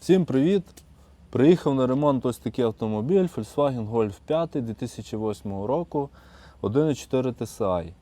Всім привіт! Приїхав на ремонт ось такий автомобіль Volkswagen Golf 5 2008 року 1.4 TSI.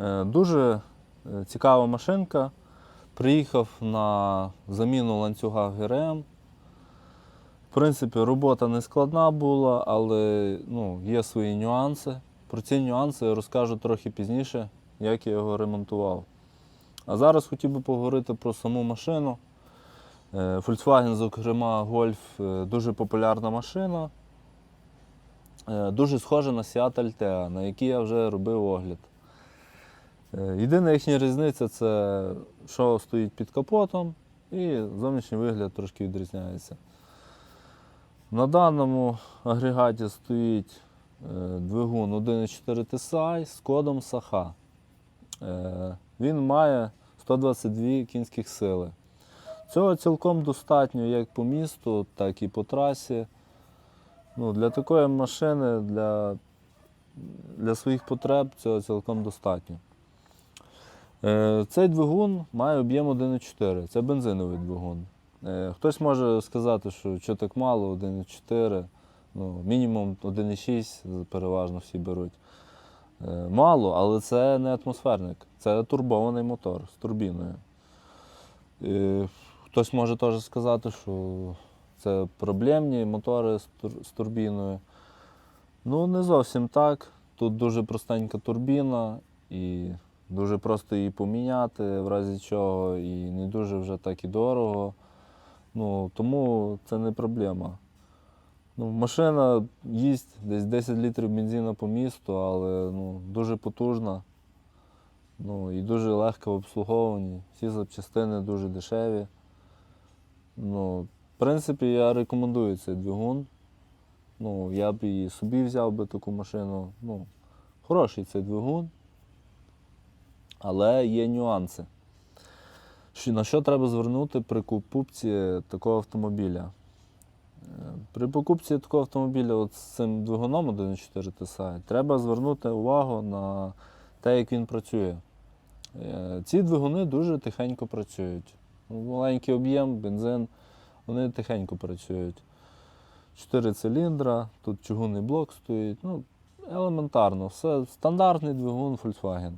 Е, Дуже е, цікава машинка. Приїхав на заміну ланцюга ГРМ. В принципі, робота не складна була, але ну, є свої нюанси. Про ці нюанси я розкажу трохи пізніше, як я його ремонтував. А зараз хотів би поговорити про саму машину. Е, Volkswagen, зокрема, Golf е, дуже популярна машина. Е, Дуже схожа на Seat Altea, на якій я вже робив огляд. Єдина їхня різниця це що стоїть під капотом, і зовнішній вигляд трошки відрізняється. На даному агрегаті стоїть двигун 1.4 TSI з кодом. Е, Він має 122 кінських сили. Цього цілком достатньо як по місту, так і по трасі. Ну, для такої машини, для, для своїх потреб цього цілком достатньо. Е, Цей двигун має об'єм 1,4, це бензиновий двигун. Е, Хтось може сказати, що що так мало, 1,4, ну, мінімум 1,6 переважно всі беруть. Е, Мало, але це не атмосферник, це турбований мотор з турбіною. Е, Хтось може теж сказати, що це проблемні мотори з, турбіною. Ну, не зовсім так. Тут дуже простенька турбіна і дуже просто її поміняти, в разі чого, і не дуже вже так і дорого. Ну, тому це не проблема. Ну, машина їсть десь 10 літрів бензину по місту, але ну, дуже потужна. Ну, і дуже легко в обслуговуванні. Всі запчастини дуже дешеві. Ну, в принципі, я рекомендую цей двигун. Ну, я б і собі взяв би таку машину. Ну, хороший цей двигун. Але є нюанси. На що треба звернути при покупці такого автомобіля? При покупці такого автомобіля от з цим двигуном 1.4 TSI треба звернути увагу на те, як він працює. Е, Ці двигуни дуже тихенько працюють. Маленький об'єм, бензин, вони тихенько працюють. Чотири циліндра, тут чугунний блок стоїть. Ну, елементарно, все стандартний двигун Volkswagen.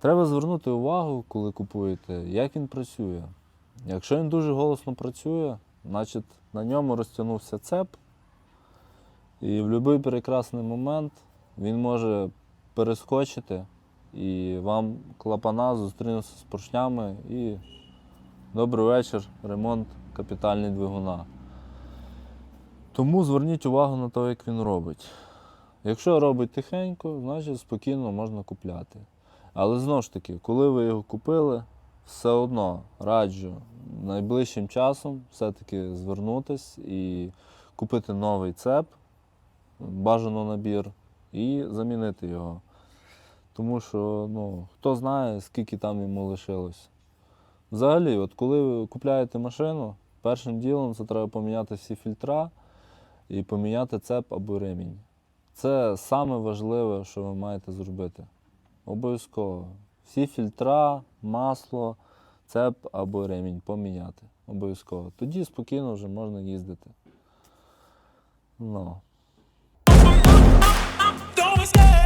Треба звернути увагу, коли купуєте, як він працює. Якщо він дуже голосно працює, значить на ньому розтягнувся цеп, і в будь-який прекрасний момент він може перескочити, і вам клапана зустрінуться з поршнями і добрий вечір, ремонт капітальний двигуна. Тому зверніть увагу на те, як він робить. Якщо робить тихенько, значить спокійно можна купляти. Але знову ж таки, коли ви його купили, все одно раджу найближчим часом все-таки звернутись і купити новий цеп, бажано набір, і замінити його. Тому що ну, хто знає, скільки там йому лишилось. Взагалі, от коли ви купляєте машину, першим ділом це треба поміняти всі фільтра і поміняти цеп або ремінь. Це саме важливе, що ви маєте зробити. Обов'язково. Всі фільтра, масло, цеп або ремінь поміняти. Обов'язково. Тоді спокійно вже можна їздити. Ну. Don't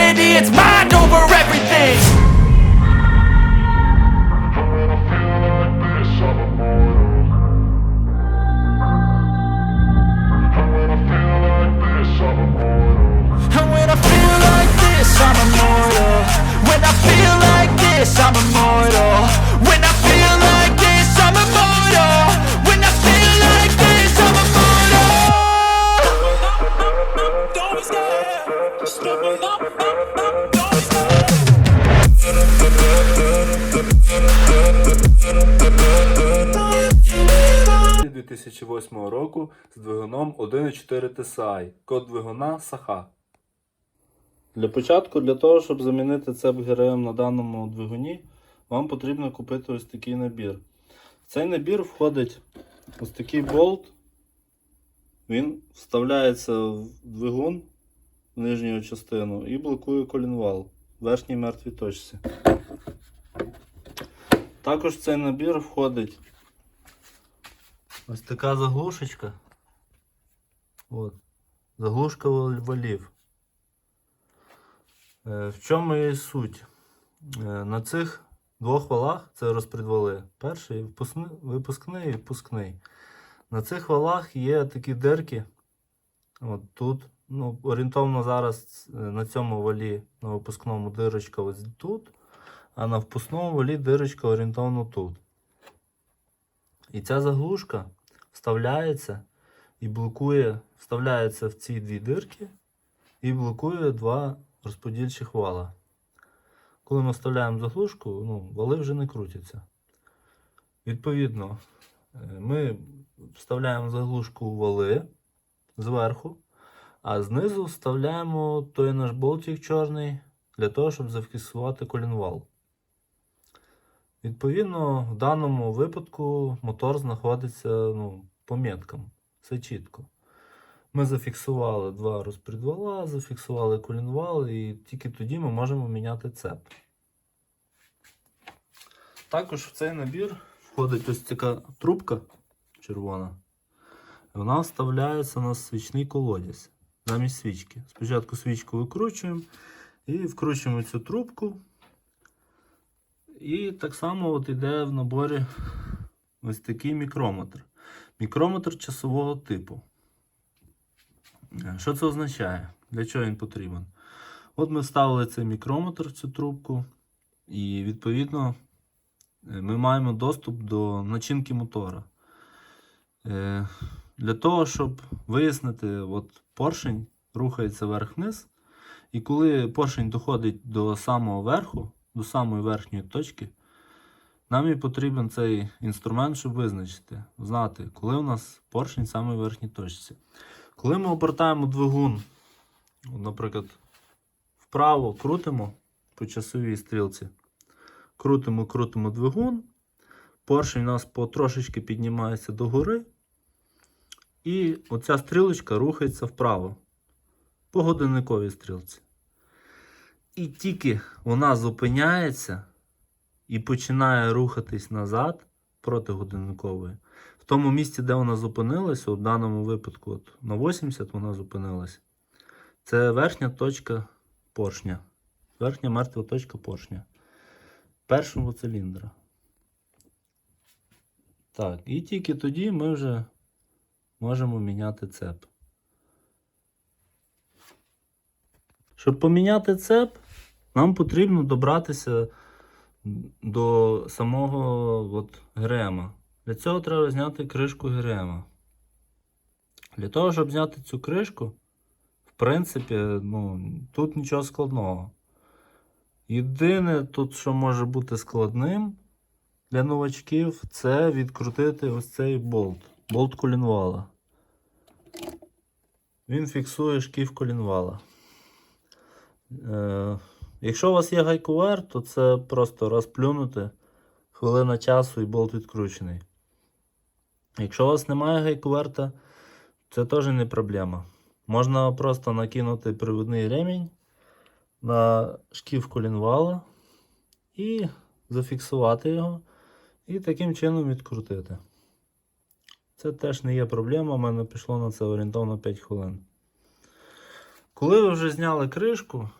it's my door. 1.4 TSI. Код двигуна Саха. Для початку, для того, щоб замінити цеп ГРМ на даному двигуні, вам потрібно купити ось такий набір. В цей набір входить ось такий болт. Він вставляється в двигун в нижню частину і блокує колінвал в верхній мертвій точці. Також в цей набір входить ось така заглушечка. От. Заглушка вал- валів. Е, В чому її суть? Е, На цих двох валах це розпредвали. Перший випускний і впускний. На цих валах є такі дирки. От тут, ну, орієнтовно зараз е, на цьому валі на випускному дирочка ось тут, а на впускному валі дирочка орієнтовно тут. І ця заглушка вставляється і блокує, вставляється в ці дві дирки і блокує два розподільчих вала. Коли ми вставляємо заглушку, ну, вали вже не крутяться. Відповідно, е, ми вставляємо заглушку у вали зверху, а знизу вставляємо той наш болтик чорний для того, щоб зафіксувати колінвал. Відповідно, в даному випадку мотор знаходиться ну, по меткам. Все чітко. Ми зафіксували два розпредвала, зафіксували колінвал, і тільки тоді ми можемо міняти цеп. Також в цей набір входить ось така трубка червона. Вона вставляється на свічний колодязь замість свічки. Спочатку свічку викручуємо і вкручуємо цю трубку. І так само от йде в наборі ось такий мікрометр. Мікрометр часового типу. Е, Що це означає? Для чого він потрібен? От ми вставили цей мікрометр цю трубку, і відповідно е, ми маємо доступ до начинки мотора. Е, Для того, щоб вияснити, от поршень рухається вверх-вниз, і коли поршень доходить до самого верху, до самої верхньої точки, нам і потрібен цей інструмент, щоб визначити, знати, коли у нас поршень саме в верхній точці. Коли ми обертаємо двигун, наприклад, вправо крутимо по часовій стрілці, крутимо, крутимо двигун, поршень у нас потрошечки піднімається догори, і оця стрілочка рухається вправо по годинниковій стрілці. І тільки вона зупиняється і починає рухатись назад проти годинникової. В тому місці, де вона зупинилася, у даному випадку от, на 80 вона зупинилась. Це верхня точка поршня. Верхня мертва точка поршня. Першого циліндра. Так, і тільки тоді ми вже можемо міняти цеп. Щоб поміняти цеп, нам потрібно добратися до самого от, ГРМа. Для цього треба зняти кришку ГРМа. Для того, щоб зняти цю кришку, в принципі, ну, тут нічого складного. Єдине, тут, що може бути складним для новачків, це відкрутити ось цей болт. Болт колінвала. Він фіксує шків колінвала. Е, якщо у вас є гайковер, то це просто розплюнути хвилина часу і болт відкручений. Якщо у вас немає гайковерта, це теж не проблема. Можна просто накинути приводний ремінь на шків колінвала і зафіксувати його, і таким чином відкрутити. Це теж не є проблема, у мене пішло на це орієнтовно 5 хвилин. Коли ви вже зняли кришку,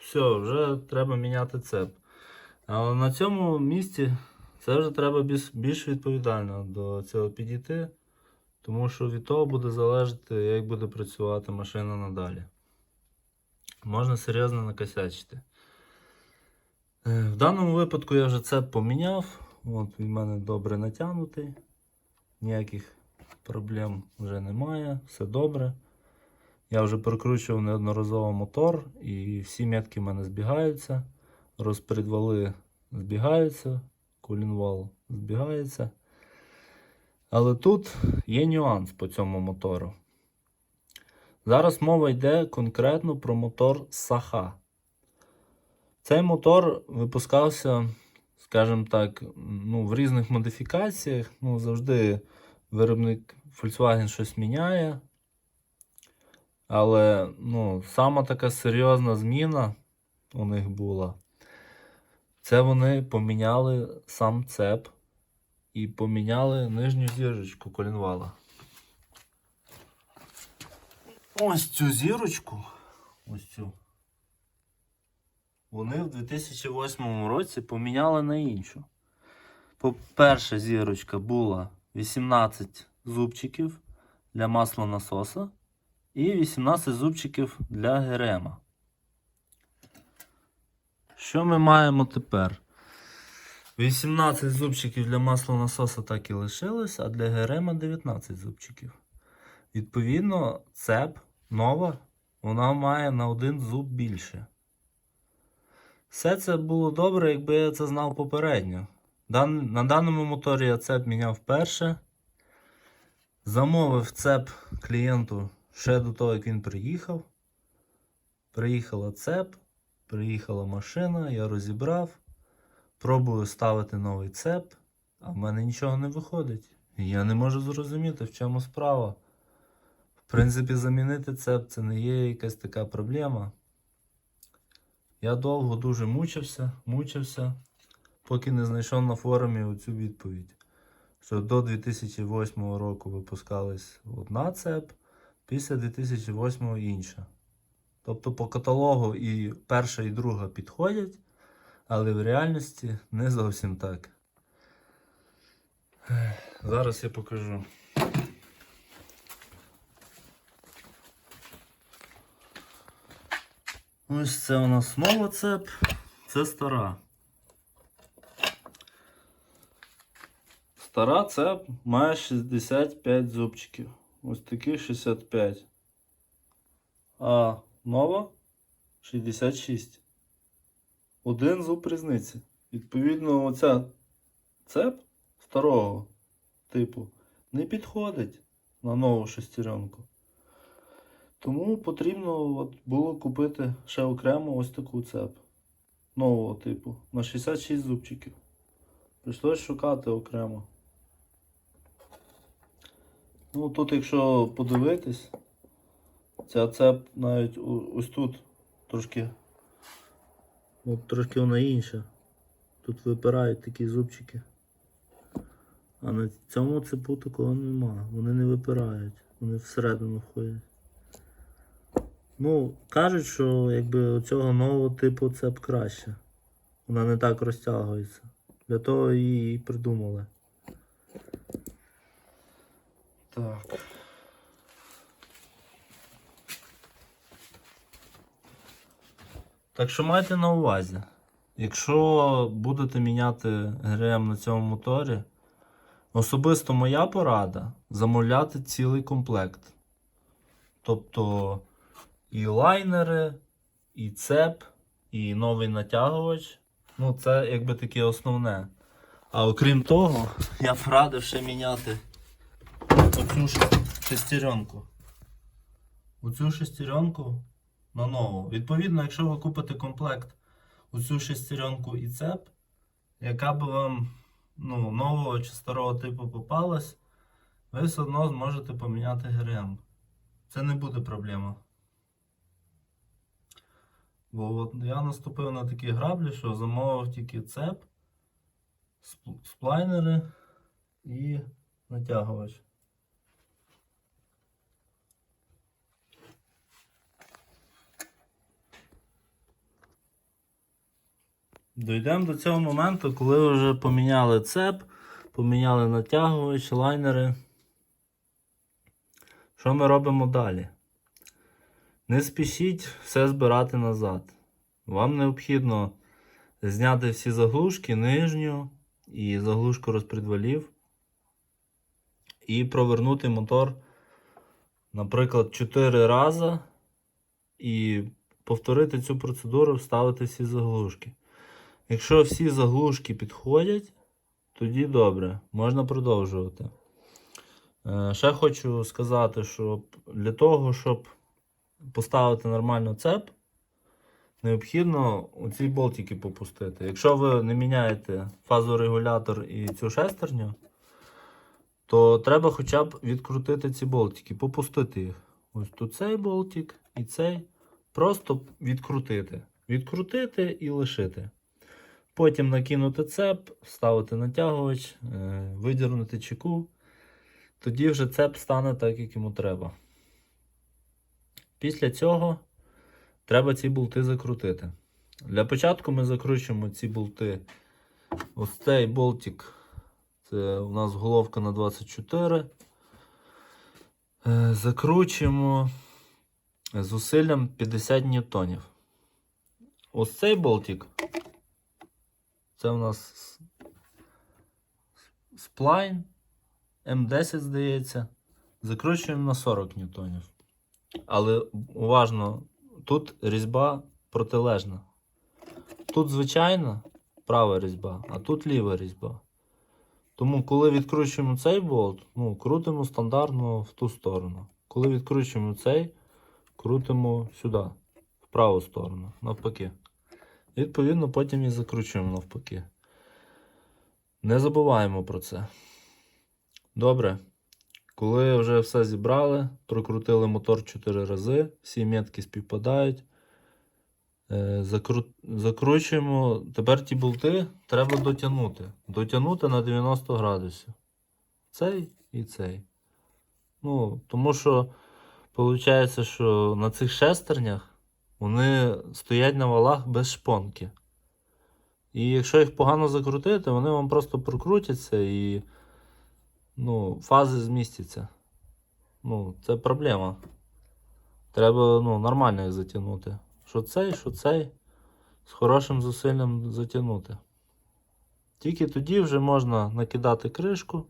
все, вже треба міняти цеп. Але на цьому місці це вже треба більш, відповідально до цього підійти, тому що від того буде залежати, як буде працювати машина надалі. Можна серйозно накосячити. Е, В даному випадку я вже цеп поміняв. От він в мене добре натягнутий. Ніяких проблем вже немає, все добре. Я вже прокручував неодноразово мотор, і всі метки в мене збігаються. Розпредвали збігаються, колінвал збігається. Але тут є нюанс по цьому мотору. Зараз мова йде конкретно про мотор Саха. Цей мотор випускався, скажімо так, ну, в різних модифікаціях. Ну, завжди виробник Volkswagen щось міняє. Але ну, сама така серйозна зміна у них була. Це вони поміняли сам цеп і поміняли нижню зірочку колінвала. Ось цю зірочку. Ось цю. Вони в 2008 році поміняли на іншу. По-перше, зірочка була 18 зубчиків для маслонасоса і 18 зубчиків для ГРМа. Що ми маємо тепер? 18 зубчиків для маслонасоса так і лишилось, а для ГРМа 19 зубчиків. Відповідно, цеп нова, вона має на один зуб більше. Все це було добре, якби я це знав попередньо. Дан- На даному моторі я цеп міняв вперше. Замовив цеп клієнту ще до того, як він приїхав. Приїхала цеп, приїхала машина, я розібрав. Пробую ставити новий цеп, а в мене нічого не виходить. Я не можу зрозуміти, в чому справа. В принципі, замінити цеп це не є якась така проблема. Я довго дуже мучився, мучився, поки не знайшов на форумі оцю відповідь. Що до 2008 року випускалась одна цеп, після 2008 інша. Тобто по каталогу і перша, і друга підходять, але в реальності не зовсім так. Зараз я покажу. Ось це у нас нова цеп, це стара. Стара цеп має 65 зубчиків. Ось такі 65. А нова 66. Один зуб різниці. Відповідно, оця цеп старого типу не підходить на нову шестеренку. Тому потрібно от було купити ще окремо ось таку цеп нового типу на 66 зубчиків. Прийшлось шукати окремо. Ну тут, якщо подивитись, ця цеп навіть ось тут трошки. От трошки вона інша. Тут випирають такі зубчики. А на цьому цепу такого нема. Вони не випирають, вони всередину входять. Ну, кажуть, що якби цього нового типу цеп краще. Вона не так розтягується. Для того її і придумали. Так. Так що майте на увазі. Якщо будете міняти ГРМ на цьому моторі, особисто моя порада замовляти цілий комплект. Тобто і лайнери, і цеп, і новий натягувач. Ну, це якби таке основне. А окрім того, я б радив ще міняти оцю шестеренку. Оцю шестеренку на нову. Відповідно, якщо ви купите комплект оцю шестеренку і цеп, яка б вам ну, нового чи старого типу попалась, ви все одно зможете поміняти ГРМ. Це не буде проблема. Бо от я наступив на такі граблі, що замовив тільки цеп, сплайнери і натягувач. Дійдемо до цього моменту, коли вже поміняли цеп, поміняли натягувач, лайнери. Що ми робимо далі? Не спішіть все збирати назад. Вам необхідно зняти всі заглушки, нижню і заглушку розпредвалів. І провернути мотор, наприклад, 4 рази. І повторити цю процедуру, вставити всі заглушки. Якщо всі заглушки підходять, тоді добре, можна продовжувати. Е, Ще хочу сказати, що для того, щоб поставити нормально цеп, необхідно оці болтики попустити. Якщо ви не міняєте фазорегулятор і цю шестерню, то треба хоча б відкрутити ці болтики, попустити їх. Ось тут цей болтик і цей. Просто відкрутити. Відкрутити і лишити. Потім накинути цеп, вставити натягувач, е, видірнути чеку. Тоді вже цеп стане так, як йому треба. Після цього треба ці болти закрутити. Для початку ми закручуємо ці болти. Ось цей болтик. Це у нас головка на 24. Е, Закручуємо зусиллям 50 ньютонів. Ось цей болтик. Це у нас сплайн М10, здається. Закручуємо на 40 ньютонів. Але уважно, тут різьба протилежна. Тут звичайна права різьба, а тут ліва різьба. Тому, коли відкручуємо цей болт, ну, крутимо стандартно в ту сторону. Коли відкручуємо цей, крутимо сюди, в праву сторону, навпаки. Відповідно, потім і закручуємо навпаки. Не забуваємо про це. Добре. Коли вже все зібрали, прокрутили мотор 4 рази, всі метки співпадають. Е, закру... Закручуємо. Тепер ті болти треба дотягнути. Дотягнути на 90 градусів. Цей і цей. Ну, тому що виходить, що на цих шестернях вони стоять на валах без шпонки. І якщо їх погано закрутити, вони вам просто прокрутяться і ну, фази змістяться. Ну, це проблема. Треба ну, нормально їх затягнути. Що цей, що цей. З хорошим зусиллям затягнути. Тільки тоді вже можна накидати кришку.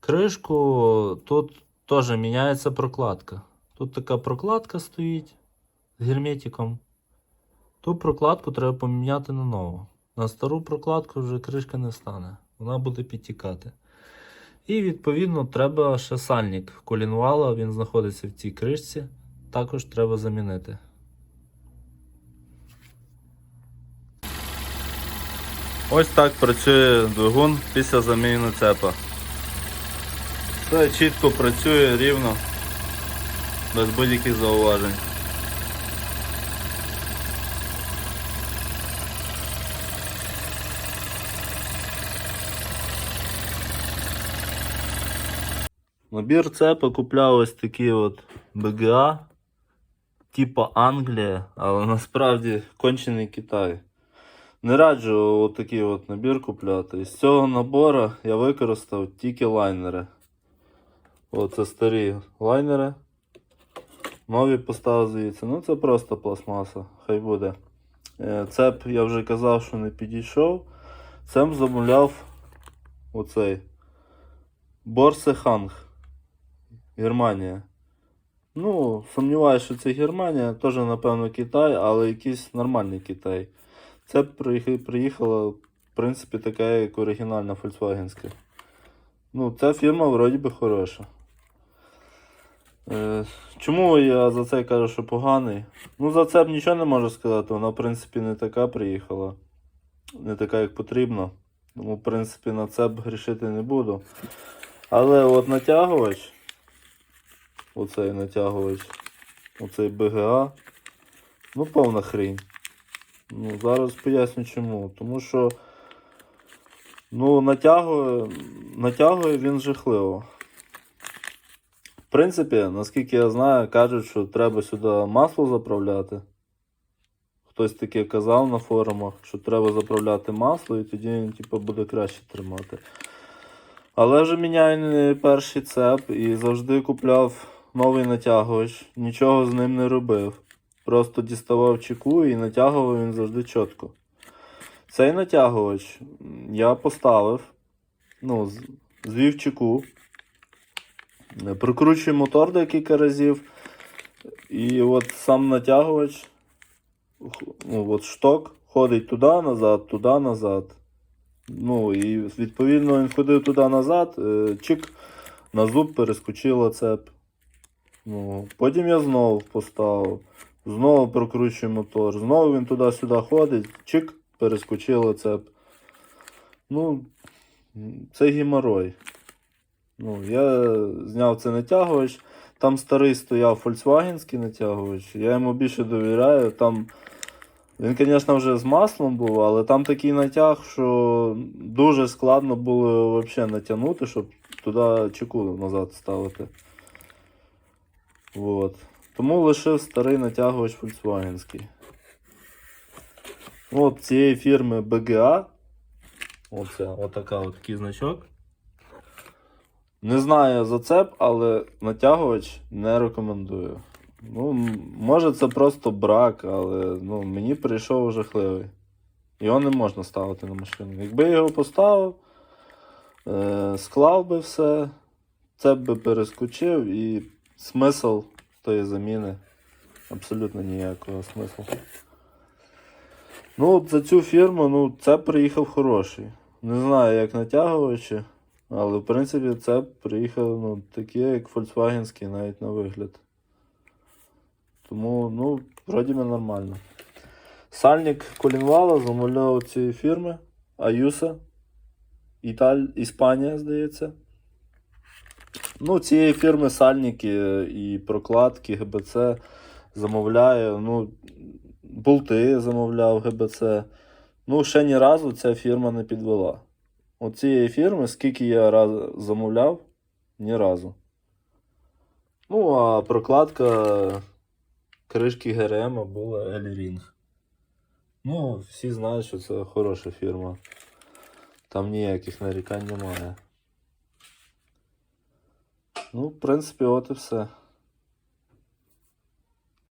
Кришку тут теж міняється прокладка. Тут така прокладка стоїть з герметиком. Ту прокладку треба поміняти на нову. На стару прокладку вже кришка не стане. Вона буде підтікати. І відповідно треба ще сальник колінвала, він знаходиться в цій кришці. Також треба замінити. Ось так працює двигун після заміни цепа. Все чітко працює рівно, без будь-яких зауважень. Набір цепа купляв ось такі от БГА, типа Англія, але насправді кончений Китай. Не раджу от такий от набір купляти. Із цього набору я використав тільки лайнери. Оце старі лайнери. Нові поставив звідси. Ну це просто пластмаса, хай буде. Е, Цеп я вже казав, що не підійшов. Цеп замовляв оцей Борсеханг. Германія. Ну, сумніваюся, що це Германія, теж, напевно, Китай, але якийсь нормальний Китай. Це приїх- приїхала, в принципі, така, як оригінальна Volkswagenська. Ну, ця фірма вроді би хороша. Е, чому я за це кажу, що поганий? Ну, за це б нічого не можу сказати. Вона, в принципі, не така приїхала. Не така, як потрібно. Тому, в принципі, на це б грішити не буду. Але от натягувач, оцей натягувач, оцей БГА, ну повна хрінь. Ну, зараз поясню чому. Тому що ну, натягує, натягує він жахливо. В принципі, наскільки я знаю, кажуть, що треба сюди масло заправляти. Хтось таке казав на форумах, що треба заправляти масло і тоді він типу, буде краще тримати. Але вже міняю не перший цеп і завжди купляв новий натягувач, нічого з ним не робив. Просто діставав чеку і натягував він завжди чітко. Цей натягувач я поставив, ну, звів чеку, е, прикручую мотор декілька разів. І от сам натягувач, ну, от шток ходить туди, назад, туди, назад. Ну і відповідно він ходив туди назад, е, чик на зуб перескочила цеп. Ну, потім я знову поставив. Знову прокручую мотор. Знову він туди-сюди ходить, чик, перескочила цеп. Ну, це геморой. Ну, я зняв це натягувач. Там старий стояв фольксвагенський натягувач. Я йому більше довіряю. Там він, звісно, вже з маслом був, але там такий натяг, що дуже складно було взагалі натягнути, щоб туди чеку назад ставити. Вот. Тому лишив старий натягувач фольксвагенський. От цієї фірми BGA. Оце, отака, от такий значок. Не знаю зацеп, але натягувач не рекомендую. Ну, може це просто брак, але ну, мені прийшов жахливий. Його не можна ставити на машину. Якби я його поставив, е- склав би все, цеп би перескочив і смисл тої заміни абсолютно ніякого смислу. Ну, за цю фірму, ну, це приїхав хороший. Не знаю, як натягувачі, але в принципі це приїхав ну, такі, як Volkswagenський, навіть на вигляд. Тому, ну, вроді би нормально. Сальник колінвала замовляв цієї фірми Аюса. Італь... Іспанія, здається. Ну, цієї фірми сальники і прокладки ГБЦ замовляю. Ну, болти замовляв ГБЦ. Ну, ще ні разу ця фірма не підвела. У цієї фірми, скільки я раз замовляв, ні разу. Ну, а прокладка кришки ГРМ була Elring. Ну, всі знають, що це хороша фірма. Там ніяких нарікань немає. Ну, в принципі, от і все.